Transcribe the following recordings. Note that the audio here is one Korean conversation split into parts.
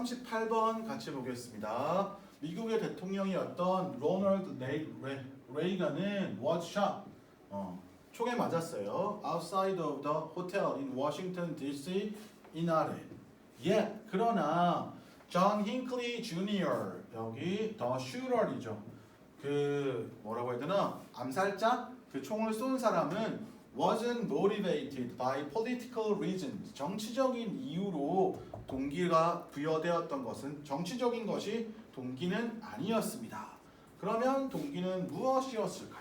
38번 같이 보겠습니다. 미국의 대통령이었던 로널드 레이, 레, 레이건은 shot. 어, 총에 맞았어요. outside of the hotel in Washington D.C. 이날에. 예, 그러나 존 힌클리 주니어 여기 더 슈럴이죠. 그 뭐라고 해야 되나 암살자 그 총을 쏜 사람은 wasn't motivated by political reasons 정치적인 이유로 동기가 부여되었던 것은 정치적인 것이 동기는 아니었습니다. 그러면 동기는 무엇이었을까요?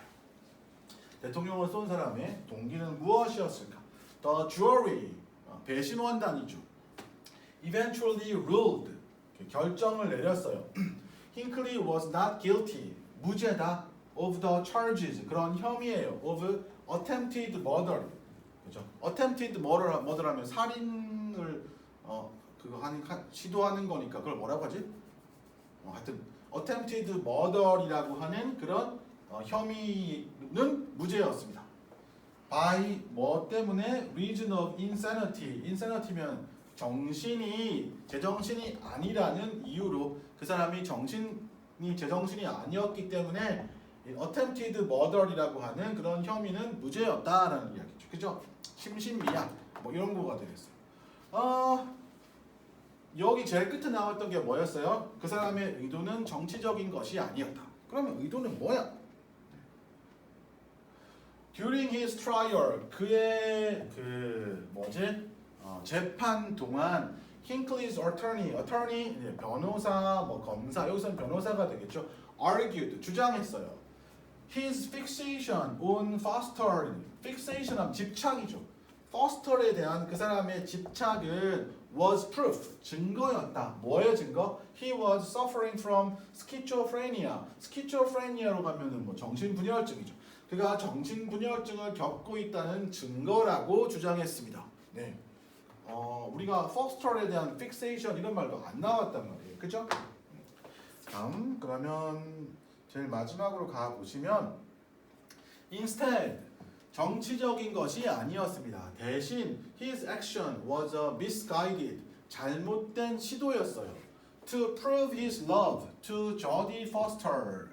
대통령을 쏜 사람의 동기는 무엇이었을까? The jury 어, 배심원단이죠. Eventually ruled 결정을 내렸어요. Hinckley was not guilty 무죄다 of the charges 그런 혐의예요. of attempted murder 그죠? attempted murder murder하면 살인을 어 그거 하는 하- 시도하는 거니까 그걸 뭐라고 하지? 어, 하여튼 attempted murder이라고 하는 그런 어, 혐의는 무죄였습니다. by 뭐 때문에 reason of insanity insanity면 정신이 제정신이 아니라는 이유로 그 사람이 정신이 제정신이 아니었기 때문에 이 attempted murder이라고 하는 그런 혐의는 무죄였다라는 이야기죠. 그죠? 심신미약 뭐 이런 거가 되겠어요. 어, 여기 제일 끝에 나왔던 게 뭐였어요? 그 사람의 의도는 정치적인 것이 아니었다. 그러면 의도는 뭐야? During his trial, 그의 그 뭐지? 어, 재판 동안 attorney, attorney 네, 변호사, 뭐 검사 여기서는 변호사가 되겠죠. argued 주장했어요. His fixation on Foster, fixation은 집착이죠. Foster에 대한 그 사람의 집착은 was proof, 증거였다. 뭐의 증거? He was suffering from schizophrenia. schizophrenia로 가면은 뭐 정신분열증이죠. 그가 정신분열증을 겪고 있다는 증거라고 주장했습니다. 네. 어, 우리가 Foster에 대한 fixation 이런 말도 안 나왔단 말이에요. 그죠? 다음 그러면 제일 마지막으로 가 보시면 instead 정치적인 것이 아니었습니다. 대신 his action was a misguided 잘못된 시도였어요. To prove his love to Jodie Foster,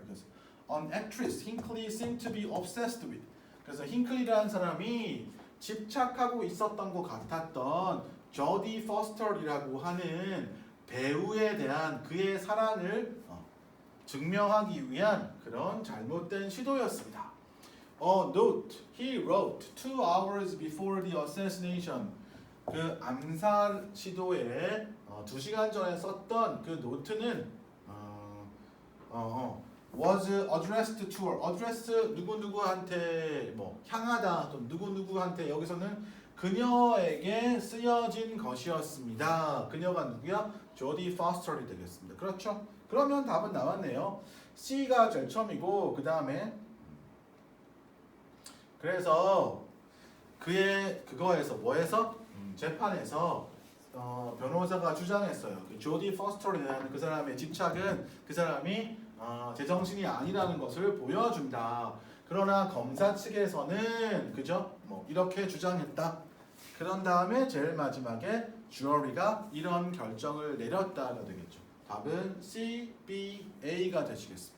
an actress Hinckley seemed to be obsessed with. 그래서 힌클리라는 사람이 집착하고 있었던 것 같았던 저디 포스터이라고 하는 배우에 대한 그의 사랑을 어, 증명하기 위한 그런 잘못된 시도였습니다. 어, note, he wrote two hours before the assassination. 그 암살 시도에 어, 두 시간 전에 썼던 그 노트는 어, 어, 어, was addressed to, address 누구 누구한테 뭐 향하다 또 누구 누구한테 여기서는 그녀에게 쓰여진 것이었습니다. 그녀가 누구야? 조디 파스터이 되겠습니다. 그렇죠? 그러면 답은 나왔네요. C가 제일 처음이고 그 다음에 그래서 그의 그거에서 뭐해서 음, 재판에서 어, 변호사가 주장했어요. 그 조디 퍼스터에 대한 그 사람의 집착은 그 사람이 어, 제정신이 아니라는 것을 보여준다. 그러나 검사 측에서는 그죠? 뭐 이렇게 주장했다. 그런 다음에 제일 마지막에 주어리가 이런 결정을 내렸다가 되겠죠. 답은 C, B, A가 되시겠습니다.